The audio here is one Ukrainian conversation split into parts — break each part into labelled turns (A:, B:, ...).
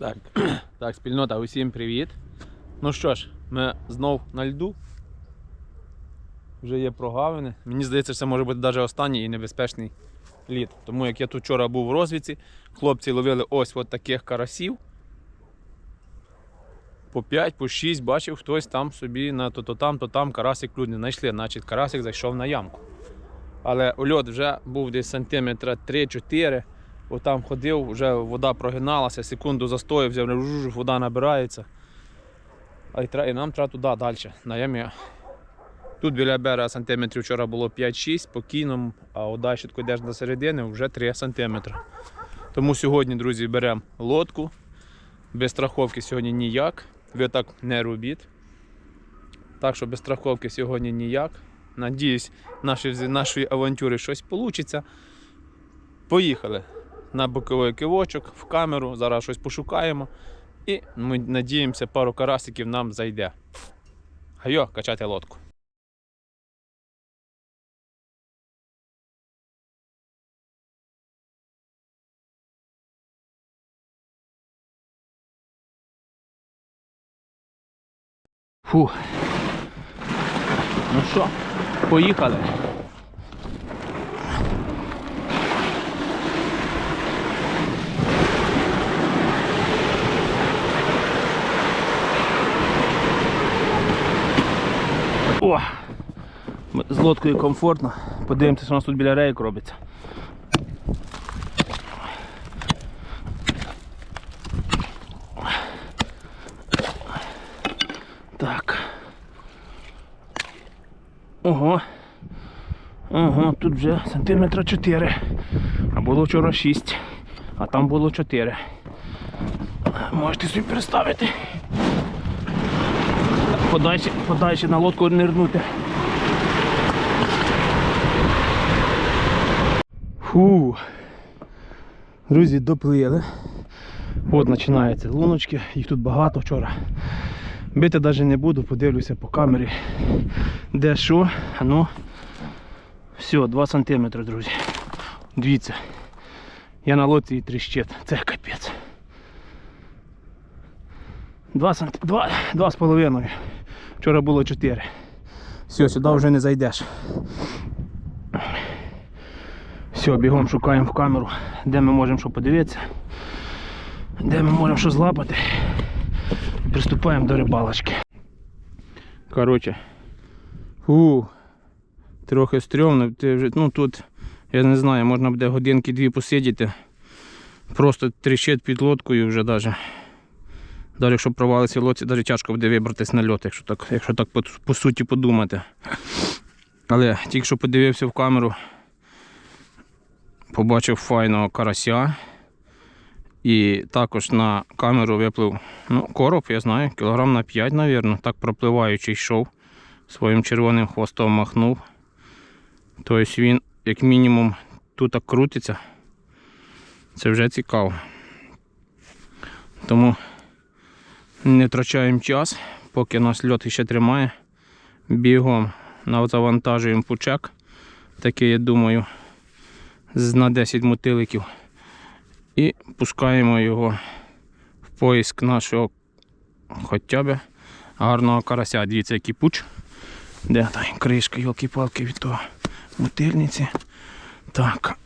A: Так, так, спільнота, усім привіт. Ну що ж, ми знов на льду. Вже є прогавини. Мені здається, це може бути навіть останній і небезпечний лід. Тому як я тут вчора був в розвідці, хлопці ловили ось от таких карасів. По 5, по 6, бачив, хтось там собі на то, то там, то там карасик клюне знайшли. Значить, карасик зайшов на ямку. Але ульот вже був десь сантиметра 3-4. Отам ходив, вже вода прогиналася, секунду застояв, взяв, вода набирається. А і нам треба туди далі, на ямі. Тут біля берега сантиметрів вчора було 5-6 спокійно, а далі тако йдеш до середини вже 3 сантиметри. Тому сьогодні, друзі, беремо лодку. Без страховки сьогодні ніяк. Ви так не робіть. Так що без страховки сьогодні ніяк. Надіюсь, наші, нашої авантюри щось вийде. Поїхали на боковий кивочок, в камеру, зараз щось пошукаємо. І ми надіємося, пару карасиків нам зайде. Гайо, качати лодку. Фу. Ну що, поїхали. О! З лодкою комфортно. Подивимося, що у нас тут біля рейк робиться. Так. Ого. Ого, тут вже сантиметра 4. А було вчора 6. А там було 4. Можете собі представити. Подальше, подальше на лодку нирнути. Фу. Друзі, доплили. От починаються луночки, їх тут багато вчора. Бити навіть не буду, подивлюся по камері. Де що? Ну. Все, 2 см, друзі. Дивіться. Я на лодці і тріщить. Це капець. 2 см, 2, 2 з половиною. Вчора було 4. Все, сюди вже не зайдеш. Все, бігом шукаємо в камеру, де ми можемо що подивитися, де ми можемо що злапати. Приступаємо до рибалочки. Коротше. Фу. Трохи стрьомно. Ти вже, ну тут, я не знаю, можна буде годинки-дві посидіти. Просто тріщить під лодкою вже навіть. Далі, якщо провалиться в лодці, навіть тяжко буде вибратися на льот, якщо так, якщо так по, по суті подумати. Але тільки що подивився в камеру, побачив файного карася. І також на камеру виплив ну, короб, я знаю, кілограм на 5, мабуть, так пропливаючи йшов, своїм червоним хвостом махнув. Тобто він, як мінімум, тут крутиться. Це вже цікаво. Тому не втрачаємо час, поки нас льот ще тримає. Бігом завантажуємо пучек. Такий, я думаю, на 10 мотиликів. І пускаємо його в поиск нашого хоча б гарного карася. Дивіться, який пуч. Де та кришка, йолки-палки від того мотильниці. Так.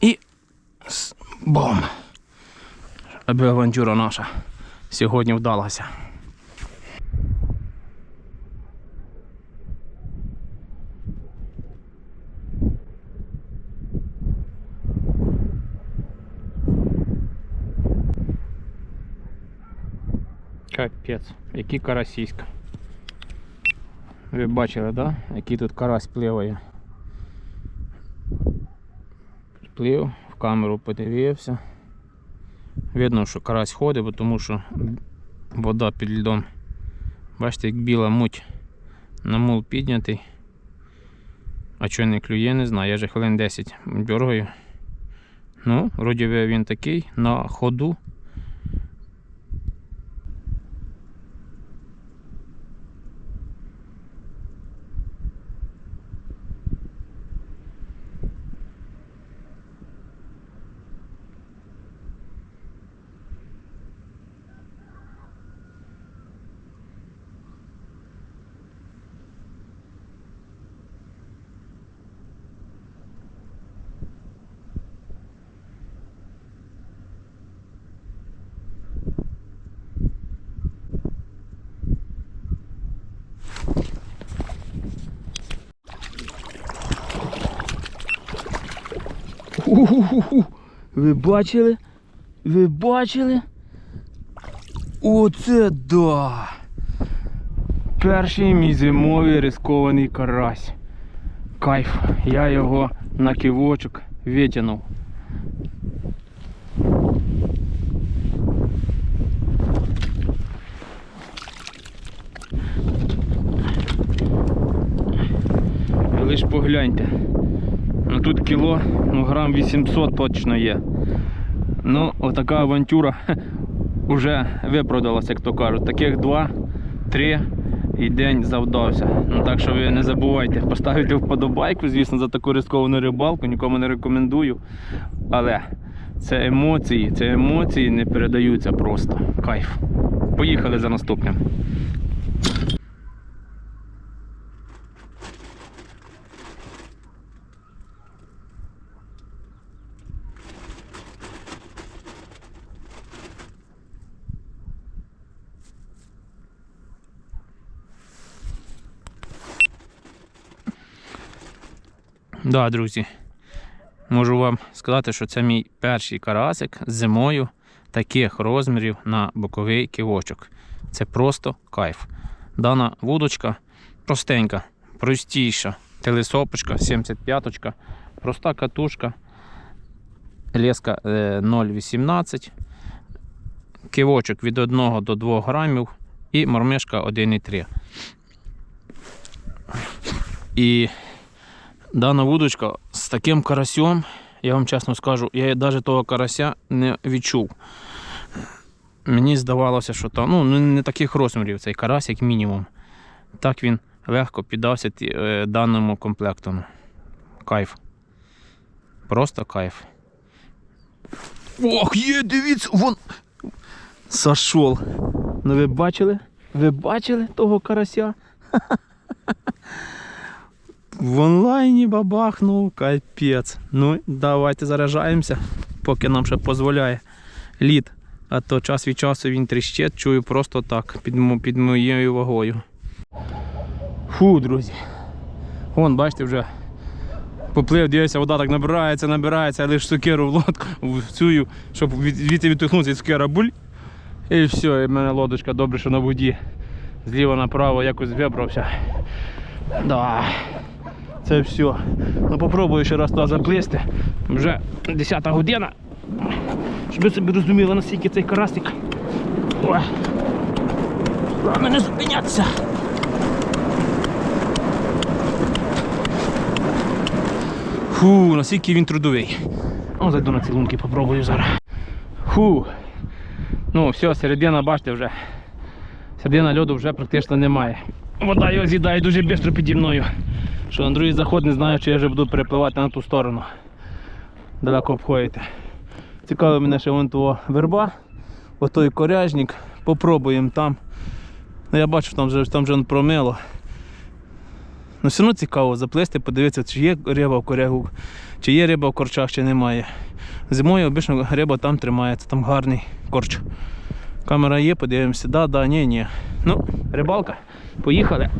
A: І бом! Аби авантюра наша сьогодні вдалася. Капець, який карасіська. Ви бачили, да? Який тут карась пливає. Плив, в камеру подивився. Видно, що карась ходить, тому що вода під льдом. Бачите, як біла муть на мул піднятий. А чого не клює, не знаю. Я вже хвилин 10 дергаю. Ну, вроді він такий на ходу.
B: Ху-ху-ху. Ви бачили? Ви бачили? Оце да! Перший мій зимовий рискований карась. Кайф. Я його на кивочок витягнув. Ви лиш погляньте. Ну тут кіло, ну грам 800 точно є. Ну, отака авантюра вже випродалася, як то кажуть. Таких два, три і день завдався. Ну так що ви не забувайте поставити вподобайку, звісно, за таку рисковану рибалку, нікому не рекомендую. Але це емоції, це емоції не передаються просто. Кайф. Поїхали за наступним. Да, друзі. Можу вам сказати, що це мій перший карасик зимою таких розмірів на боковий кивочок. Це просто кайф. Дана вудочка простенька, простіша. Телесопочка, 75-очка, проста катушка, леска е, 0,18, кивочок від 1 до 2 грамів і мормишка 1,3. І Дана вудочка з таким карасем, я вам чесно скажу, я навіть того карася не відчув. Мені здавалося, що там ну, не таких розмірів цей карась, як мінімум. Так він легко піддався е, даному комплекту. Кайф. Просто кайф. Ох, є, дивіться, вон. Сошов. Ну ви бачили? Ви бачили того карася? В онлайні бабахнув, капець. Ну, давайте заражаємося, поки нам ще дозволяє лід. А то час від часу він тріщить, чую просто так, під, під моєю вагою. Фу, друзі. Вон, бачите, вже поплив, дивися, вода так набирається, набирається, лише сокиру в лодку, в цю, щоб від, відтихнутися від сокира буль. І все, і в мене лодочка добре, що на воді. Зліва направо якось вибрався. Да. Це все. Ну попробую ще раз туди заплисти. Вже 10 година. Щоб ви собі розуміли, наскільки цей карасик. Ой. Головне не зупинятися. Фу, наскільки він трудовий. О, зайду на ці лунки, попробую зараз. Фу. Ну, все, середина, бачите, вже. Середина льоду вже практично немає. Вода його з'їдає дуже швидко піді мною. Що на другий заход не знаю, чи я вже буду перепливати на ту сторону. Далеко обходити. Цікаво мене ще вон того верба, отой коряжник. Попробуємо там. Ну я бачу, там вже там вже промило. Ну все одно цікаво заплисти, подивитися, чи є риба в корягу, чи є риба в корчах, чи немає. Зимою обично риба там тримається, там гарний корч. Камера є, подивимося. Да, да, ні, ні. Ну, рибалка. Поїхали.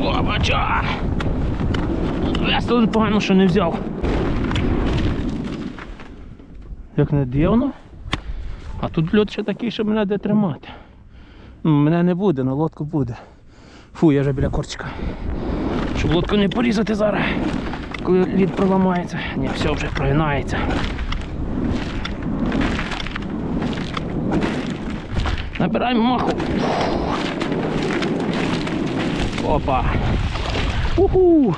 B: О, бача. Весело погано, що не взяв. Як не дивно. А тут льот ще такий, що мене де тримати. Ну, Мене не буде, але лодку буде. Фу, я вже біля корчика. Щоб лодку не порізати зараз, коли лід проламається. Ні, все вже прогинається. Набираємо маху. Опа. Уху.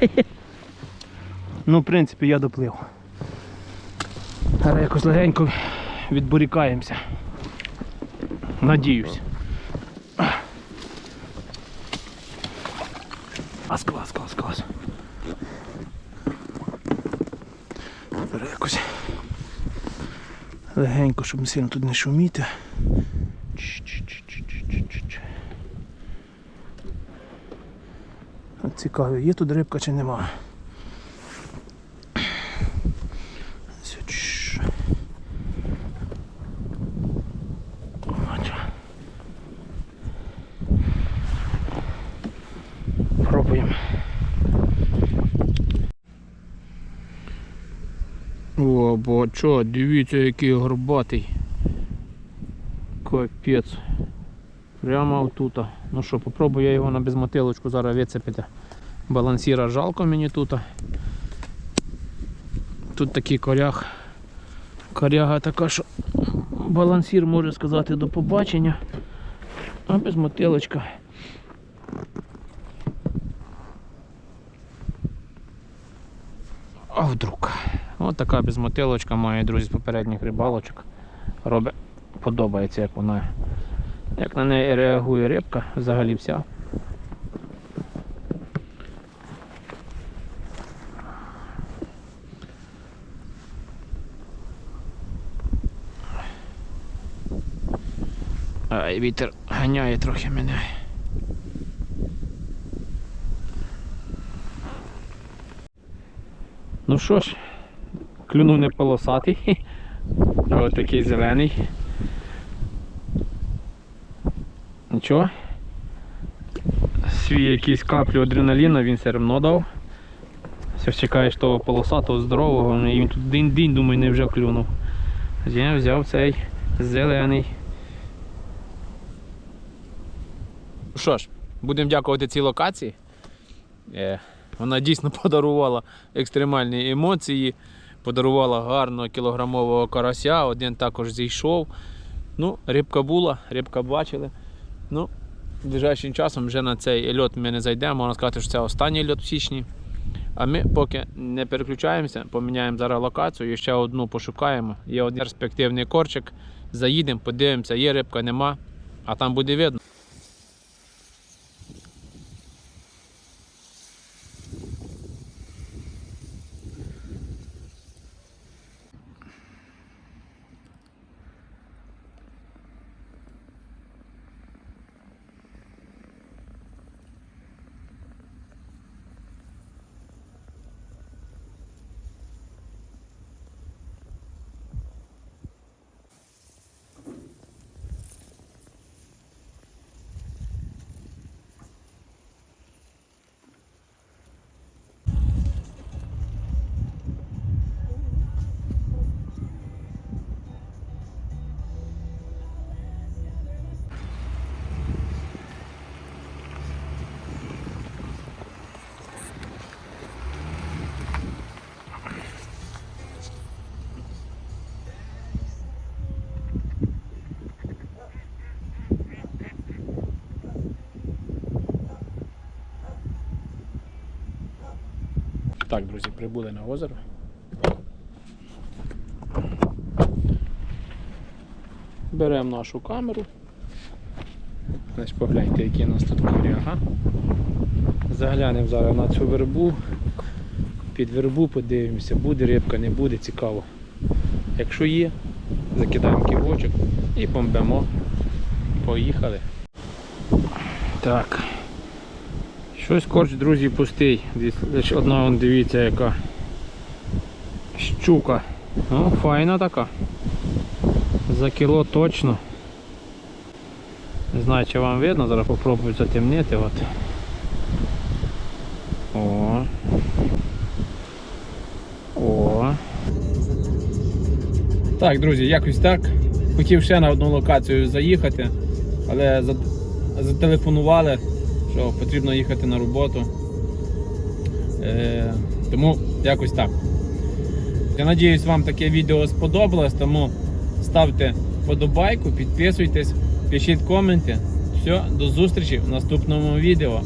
B: Ну, в принципі, я доплив. Зараз якось легенько відбурікаємося. Надіюсь. Клас, клас, клас, клас. Зараз якось легенько, щоб сильно тут не шуміти. От Цікаво, є тут рибка чи нема. Пробуємо. Кабачок, дивіться, який горбатий. Капець. Прямо отута. Ну що, попробую я його на безмотилочку зараз вицепити. Балансіра жалко мені тут. Тут такий коряг. Коряга така, що балансір може сказати до побачення. А безмотилочка. А вдруг. Ось така безмотилочка має, друзі, з попередніх рибалочок. Робить. Подобається, як вона. Як на неї реагує рибка, взагалі вся. Ай, вітер ганяє трохи мене. Ну що ж, клюнув не полосатий. Ось такий зелений. Нічого. Свій якийсь каплю адреналіна він все одно дав. Все чекаєш того полосатого здорового, ну, і він тут день-день, думаю, не вже клюнув. Я взяв цей зелений.
A: Що ж, будемо дякувати цій локації. Е, Вона дійсно подарувала екстремальні емоції, подарувала гарного кілограмового карася, один також зійшов. Ну, рибка була, рибка бачили. Ну, ближайшим часом вже на цей льот ми не зайдемо, можна сказати, що це останній льот в січні. А ми поки не переключаємося, поміняємо зараз локацію і ще одну пошукаємо. Є один перспективний корчик. Заїдемо, подивимося, є рибка, нема, а там буде видно. Так, друзі, прибули на озеро. Беремо нашу камеру. Значить, погляньте, які у нас тут коряга. Заглянемо зараз на цю вербу. Під вербу подивимося, буде рибка, не буде, цікаво. Якщо є, закидаємо ківочок і бомбемо. Поїхали. Так. Щось корч, друзі, пустий. Лише одна, вон, дивіться, яка щука. Ну, файна така. За кіло точно. Не знаю, чи вам видно, зараз попробую затемнити. От. О. О. Так, друзі, якось так. Хотів ще на одну локацію заїхати, але за- зателефонували, що потрібно їхати на роботу. Е, тому якось так. Я надіюсь, вам таке відео сподобалось, тому ставте вподобайку, підписуйтесь, пишіть коменти. Все, до зустрічі в наступному відео.